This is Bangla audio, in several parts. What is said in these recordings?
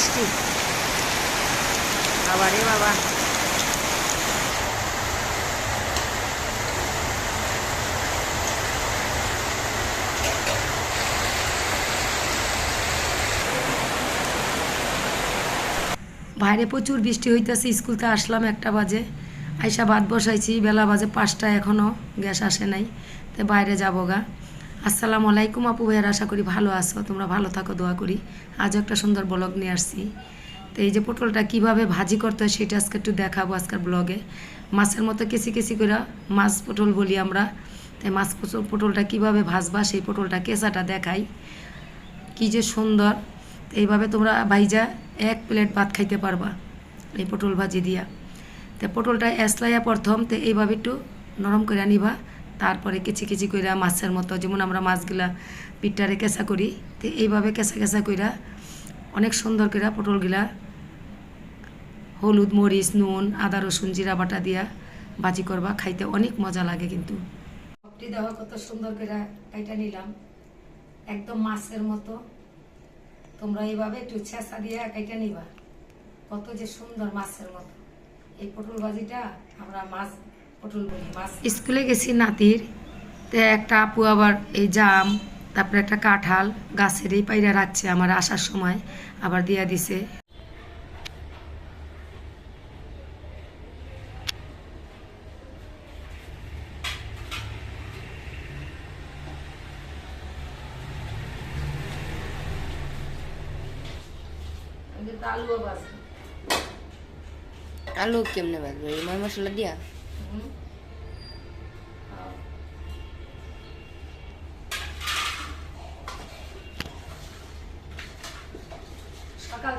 বৃষ্টি। বাবা রে বাবা। বাইরে প্রচুর বৃষ্টি হইতেছে, স্কুলতে আসলাম একটা বাজে। আইসা ভাত বসাইছি, বেলা বাজে পাঁচটা এখনও গ্যাস আসে নাই। তো বাইরে যাব গা। আসসালামু আলাইকুম আপু ভাইয়ার, আশা করি ভালো আছো। তোমরা ভালো থাকো, দোয়া করি। আজও একটা সুন্দর ব্লগ নিয়ে আসছি। তো এই যে পটলটা কীভাবে ভাজি করতে হয় সেটা আজকে একটু দেখাবো আজকের ব্লগে। মাছের মতো কেসি কেসি করে মাছ পটল বলি আমরা। তাই মাছ পটল- পটলটা কীভাবে ভাজবা, সেই পটলটা কেঁচাটা দেখাই। কি যে সুন্দর। এইভাবে তোমরা ভাইজা এক প্লেট ভাত খাইতে পারবা এই পটল ভাজি দিয়া। তো পটলটা এসলাইয়া প্রথম, তো এইভাবে একটু নরম করে নিবা তারপরে কেচি কেচি কইরা মাছের মতো, যেমন আমরা মাছগুলা পিঠটারে কেঁচা করি, তো এইভাবে কেঁচা কেঁচা কইরা অনেক সুন্দর কইরা পটলগুলা হলুদ, মরিচ, নুন, আদা, রসুন, জিরা বাটা দিয়া ভাজি করবা, খাইতে অনেক মজা লাগে কিন্তু। সবটি দেওয়া কত সুন্দর করে কাইটা নিলাম। একদম মাছের মতো। তোমরা এইভাবে একটু ছেঁচা দিয়ে কাইটা নিবা। কত যে সুন্দর মাছের মতো। এই পটল ভাজিটা আমরা মাছ স্কুলে গেছি নাতির তো একটা আপু আবার এই জাম তারপরে একটা কাঁঠাল গাছের এই পাইরা রাখছে আমার আসার সময় আবার দিয়া দিছে। আলু কেমনে বাজবে? এই ময় মশলা দিয়া? সকাল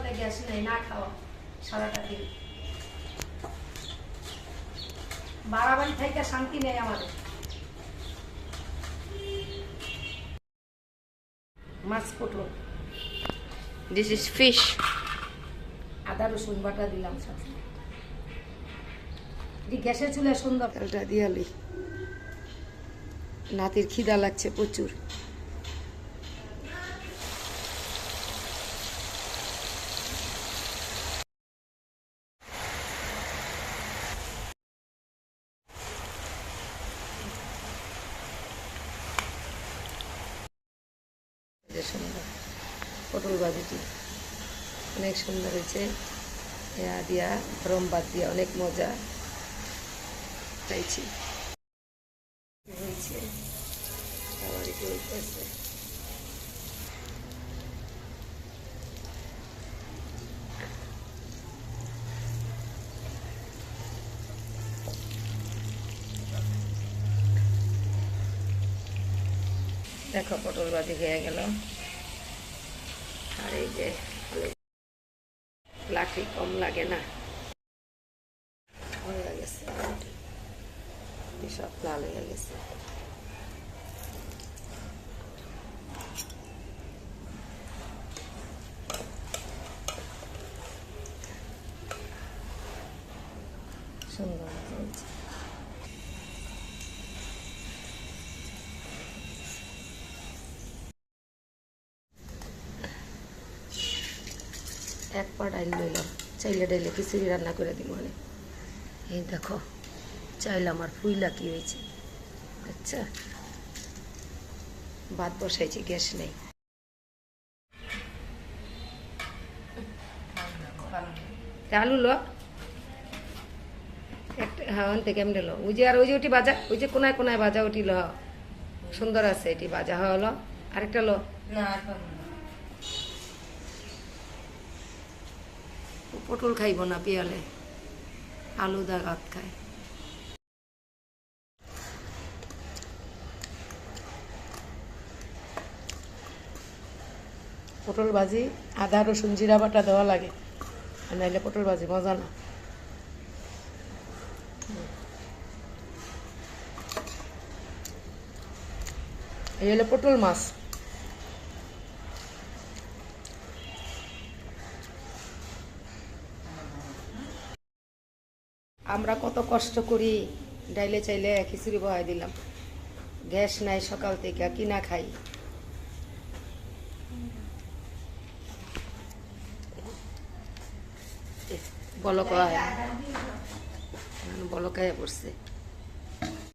থেকে আসি নাই না খাওয়া সারাটা দিন। বাড়াবাড়ি থেকে শান্তি নেই আমাদের। মাছ পটল দিস ইজ ফিশ আদা রসুন বাটা দিলাম সাথে। গ্যাসের চুলে সুন্দর তেলটা দিয়ালি নাতির খিদা লাগছে প্রচুর। সুন্দর পটল ভাজিটি। অনেক সুন্দর হয়েছে। ইয়া দিয়া, গরম ভাত দিয়া, অনেক মজা। চাইছি দেখো পটল বাজি হয়ে গেল। আর এই যে লাঠি কম লাগে না হয়ে গেছে সব লাল হয়ে গেছে সুন্দর হয়েছে এক পা ডাইল লইলাম চাইলে ডাইলে খিচুড়ি রান্না করে দিব এই দেখো। চাইলে আমার ফুইলা কি হয়েছে। আচ্ছা। ভাত বসাইছি গ্যাস নেই। আলু লো। একটা হ্যাঁ অন্তে কেমনে লো? ওই যে আর ওই যে ওটি বাজা ওই যে কোনায় কোনায় বাজা ওটি ল। সুন্দর আছে এটি বাজা হলো আরেকটা লো। পটল খাইব না পিয়ালে। আলু দা ভাত খায় পটল ভাজি, আদা, রসুন, জিরা বাটা দেওয়া লাগে। নাইলে পটল ভাজি, মজা না। এই হলো পটল মাছ। আমরা কত কষ্ট করি ডাইলে চাইলে খিচুড়ি বহাই দিলাম। গ্যাস নাই সকাল থেকে কিনা খাই। বলক হয় বলকায় পড়ছে।